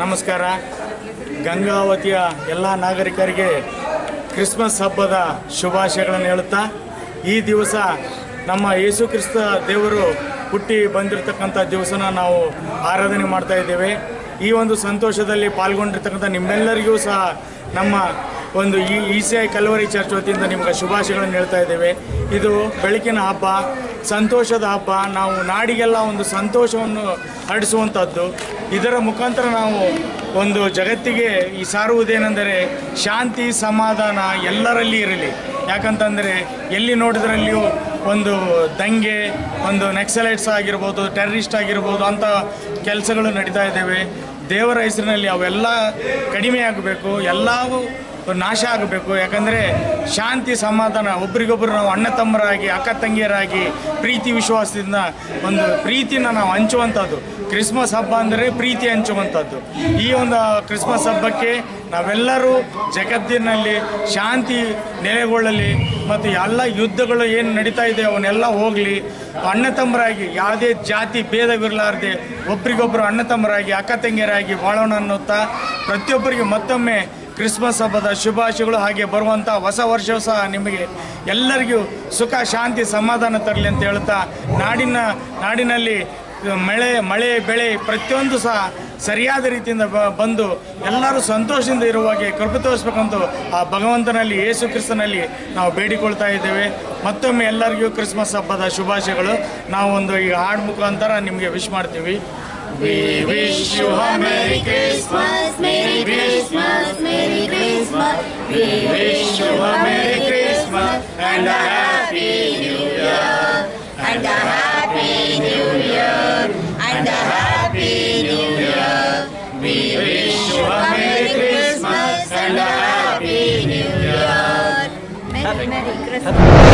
ನಮಸ್ಕಾರ. ಗಂಗಾವತಿಯ ಎಲ್ಲ ನಾಗರಿಕರಿಗೆ ಕ್ರಿಸ್ಮಸ್ ಹಬ್ಬದ ಶುಭಾಶಯಗಳನ್ನು ಹೇಳುತ್ತಾ, ಈ ದಿವಸ ನಮ್ಮ ಯೇಸು ಕ್ರಿಸ್ತ ದೇವರು ಹುಟ್ಟಿ ಬಂದಿರತಕ್ಕಂಥ ದಿವಸನ ನಾವು ಆರಾಧನೆ ಮಾಡ್ತಾ ಇದ್ದೇವೆ. ಈ ಒಂದು ಸಂತೋಷದಲ್ಲಿ ಪಾಲ್ಗೊಂಡಿರ್ತಕ್ಕಂಥ ನಿಮ್ಮೆಲ್ಲರಿಗೂ ಸಹ ನಮ್ಮ ಒಂದು ಈ ಇ ಕಲ್ವರಿ ಚರ್ಚ್ ವತಿಯಿಂದ ನಿಮ್ಗೆ ಶುಭಾಶಯಗಳನ್ನು ಹೇಳ್ತಾ ಇದ್ದೇವೆ. ಇದು ಬೆಳಕಿನ ಹಬ್ಬ, ಸಂತೋಷದ ಹಬ್ಬ, ನಾವು ನಾಡಿಗೆಲ್ಲ ಒಂದು ಸಂತೋಷವನ್ನು ಹರಡಿಸುವಂಥದ್ದು ಇದರ ಮುಖಾಂತರ ನಾವು ಒಂದು ಜಗತ್ತಿಗೆ ಈ ಸಾರುವುದೇನೆಂದರೆ ಶಾಂತಿ, ಸಮಾಧಾನ ಎಲ್ಲರಲ್ಲಿ ಇರಲಿ. ಯಾಕಂತಂದರೆ ಎಲ್ಲಿ ನೋಡಿದ್ರಲ್ಲಿಯೂ ಒಂದು ದಂಗೆ, ಒಂದು ನೆಕ್ಸಲೈಟ್ಸ್ ಆಗಿರ್ಬೋದು, ಟೆರರಿಸ್ಟ್ ಆಗಿರ್ಬೋದು, ಅಂಥ ಕೆಲಸಗಳು ನಡೀತಾ ಇದ್ದೇವೆ. ದೇವರ ಹೆಸರಿನಲ್ಲಿ ಅವೆಲ್ಲ ಕಡಿಮೆ ಆಗಬೇಕು ಎಲ್ಲವೂ ನಾಶ ಆಗಬೇಕು. ಯಾಕಂದರೆ ಶಾಂತಿ, ಸಮಾಧಾನ ಒಬ್ರಿಗೊಬ್ಬರು ನಾವು ಅಣ್ಣ ತಮ್ಮರಾಗಿ, ಅಕ್ಕ ತಂಗಿಯರಾಗಿ, ಪ್ರೀತಿ, ವಿಶ್ವಾಸದಿಂದ ಒಂದು ಪ್ರೀತಿನ ನಾವು ಹಂಚುವಂಥದ್ದು. ಕ್ರಿಸ್ಮಸ್ ಹಬ್ಬ ಅಂದರೆ ಪ್ರೀತಿ ಹಂಚುವಂಥದ್ದು. ಈ ಒಂದು ಕ್ರಿಸ್ಮಸ್ ಹಬ್ಬಕ್ಕೆ ನಾವೆಲ್ಲರೂ ಜಗತ್ತಿನಲ್ಲಿ ಶಾಂತಿ ನೆಲೆಗೊಳ್ಳಲಿ ಮತ್ತು ಎಲ್ಲ ಯುದ್ಧಗಳು ಏನು ನಡೀತಾ ಇದೆ ಅವನ್ನೆಲ್ಲ ಹೋಗಲಿ. ಅಣ್ಣ ತಮ್ಮರಾಗಿ ಯಾವುದೇ ಜಾತಿ ಭೇದವಿರಲಾರ್ದೆ ಒಬ್ರಿಗೊಬ್ಬರು ಅಣ್ಣ ತಮ್ಮರಾಗಿ, ಅಕ್ಕ ತಂಗಿಯರಾಗಿ ಬಾಳೋಣ ಅನ್ನುತ್ತಾ ಪ್ರತಿಯೊಬ್ಬರಿಗೆ ಮತ್ತೊಮ್ಮೆ ಕ್ರಿಸ್ಮಸ್ ಹಬ್ಬದ ಶುಭಾಶಯಗಳು ಹಾಗೆ ಬರುವಂಥ ಹೊಸ ವರ್ಷವೂ ಸಹ ನಿಮಗೆ ಎಲ್ಲರಿಗೂ ಸುಖ, ಶಾಂತಿ, ಸಮಾಧಾನ ತರಲಿ ಅಂತ ಹೇಳ್ತಾ ನಾಡಿನ, ನಾಡಿನಲ್ಲಿ ಮಳೆ ಮಳೆ, ಬೆಳೆ ಪ್ರತಿಯೊಂದು ಸಹ ಸರಿಯಾದ ರೀತಿಯಿಂದ ಬಂದು ಎಲ್ಲರೂ ಸಂತೋಷದಿಂದ ಇರುವಾಗೆ ಕೃಪೆ ತೋರಿಸ್ಬೇಕಂತೂ ಆ ಭಗವಂತನಲ್ಲಿ, ಯೇಸು ಕ್ರಿಸ್ತನಲ್ಲಿ ನಾವು ಬೇಡಿಕೊಳ್ತಾ ಇದ್ದೇವೆ. ಮತ್ತೊಮ್ಮೆ ಎಲ್ಲರಿಗೂ ಕ್ರಿಸ್ಮಸ್ ಹಬ್ಬದ ಶುಭಾಶಯಗಳು. ನಾವು ಒಂದು ಈಗ ಹಾಡು ಮುಖಾಂತರ ನಿಮಗೆ ವಿಶ್ ಮಾಡ್ತೀವಿ. We wish you a Merry Christmas and a Happy New Year. And a Happy New Year. And a Happy New Year. We wish you a Merry Christmas and a Happy New Year. Merry Merry Christmas.